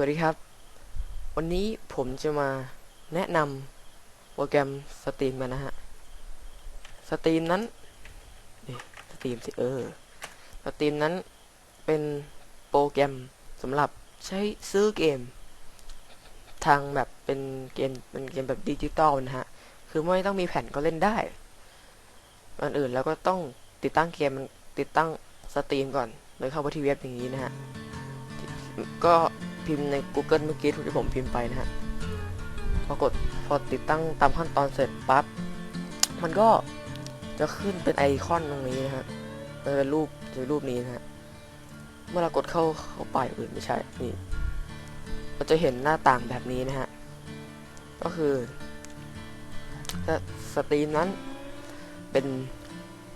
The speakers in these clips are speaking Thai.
วัสดีครับ วันนี้ผมจะมาแนะนำโปรแกรมสตรีมกันนะฮะสตรีมนั้นสตรีมสิเออสตรีมนั้นเป็นโปรแกรมสำหรับใช้ซื้อเกม ทางแบบเป็นเกมเป็นเกมแบบดิจิตอลนะฮะ คือไม่ต้องมีแผ่นก็เล่นได้อันอื่นแล้วก็ต้องติดตั้งเกมมันติดตั้งสตรีมก่อนโดยเข้าไปที่เว็บอย่างนี้นะฮะ ก็ พิมพ์ใน Google เมื่อกี้ที่ผมพิมพ์ไปนะฮะพอกดพอติดตั้งตามขั้นตอนเสร็จปั๊บมันก็จะขึ้นเป็นไอคอนตรงนี้นะฮะมันเป็นรูปเป็นรูปนี้นะฮะเมื่อเรากดเข้าเข้าไปอื่นไม่ใช่นี่เราจะเห็นหน้าต่างแบบนี้นะฮะก็คือสสตรีมนั้นเป็น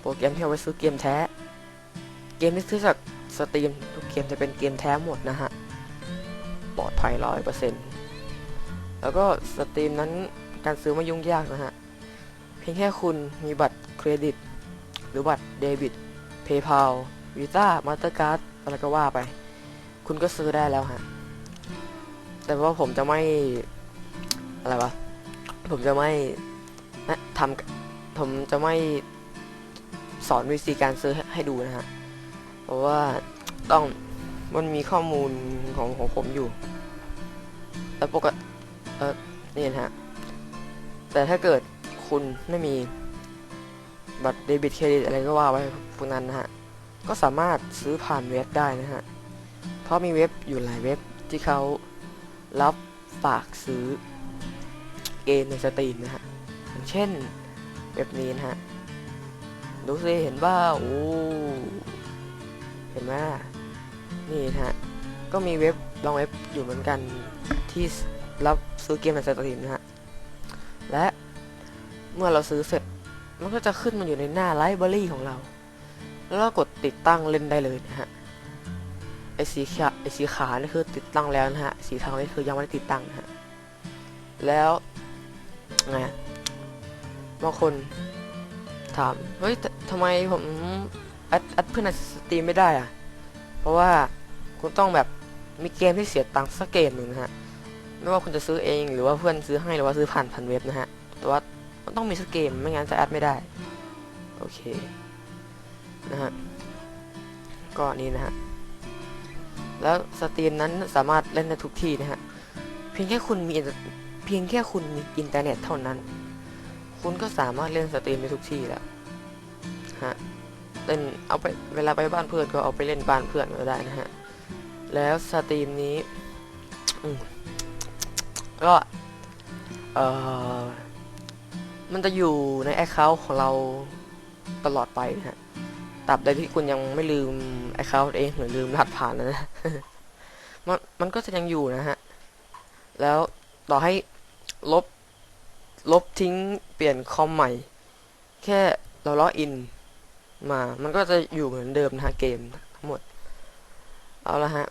โปรแกรมที่เอาไว้ซื้อเกมแท้ เกมที่ซื้อจากสตรีมทุกเกมจะเป็นเกมแท้หมดนะฮะ ปลอดภัยร้อยเปอร์เซ็นต์แล้วก็สตรีมนั้นการซื้อไม่ยุ่งยากนะฮะ เพียงแค่คุณมีบัตรเครดิต หรือบัตรเดบิต PayPal Visa Mastercard อะไรก็ว่าไป คุณก็ซื้อได้แล้วฮะ แต่ว่าผมจะไม่ อะไรวะ ผมจะไม่นะทำผมจะไม่สอนวิธีการซื้อให้ให้ดูนะฮะ เพราะว่าต้อง มันมีข้อมูลของของผมอยู่แล้วปกติเออนี่นะฮะ แต่ถ้าเกิดคุณไม่มีบัตรเดบิตเครดิตอะไรก็ว่าไว้พวกนั้นนะฮะ ก็สามารถซื้อผ่านเว็บได้นะฮะ เพราะมีเว็บอยู่หลายเว็บที่เขารับฝากซื้อเกมในสตรีมนะฮะอย่างเช่นเว็บนี้นะฮะ ดูสิเห็นว่าโอ้เห็นไหม นี่ฮะ ก็มีเว็บบางเว็บอยู่เหมือนกันที่รับซื้อเกมในสตรีมนะฮะ และเมื่อเราซื้อเสร็จ มันก็จะขึ้นมาอยู่ในหน้าไลบรารีของเรา แล้วเรากดติดตั้งเล่นได้เลยนะฮะ ไอสีขาไอสีขาวนี่คือติดตั้งแล้วนะฮะ สีเทานี่คือยังไม่ได้ติดตั้งนะฮะ แล้วไงบางคนถาม เฮ้ยทำไมผมอัดอัดเพื่อนในสตรีมไม่ได้อะเพราะว่า คุณต้องแบบมีเกมที่เสียตังค์สักเกมหนึ่งนะฮะไม่ว่าคุณจะซื้อเองหรือว่าเพื่อนซื้อให้หรือว่าซื้อผ่านพันเว็บนะฮะแต่ว่ามันต้องมีสักเกมไม่งั้นจะแอดไม่ได้โอเคนะฮะก็นี่นะฮะแล้วสตรีมนั้นสามารถเล่นได้ทุกที่นะฮะเพียงแค่คุณมีเตอร์เพียงแค่คุณมีอินเทอร์เน็ตเท่านั้น คุณก็สามารถเล่นสตรีมได้ทุกที่แล้วฮะเล่นเอาไปเวลาไปบ้านเพื่อนก็เอาไปเล่นบ้านเพื่อนก็ได้นะฮะ แล้วสตรีมนี้ก็เออมันจะอยู่ในแอคเคาท์ของเราตลอดไปนะฮะตราบใดที่คุณยังไม่ลืมแอคเคาท์เองหรือลืมรหัสผ่านนะนะ มันมันก็จะยังอยู่นะฮะ แล้วต่อให้ลบ ลบทิ้งเปลี่ยนคอมใหม่ แค่เราล็อกอินมา มันก็จะอยู่เหมือนเดิมนะฮะเกมทั้งหมด เอาละฮะ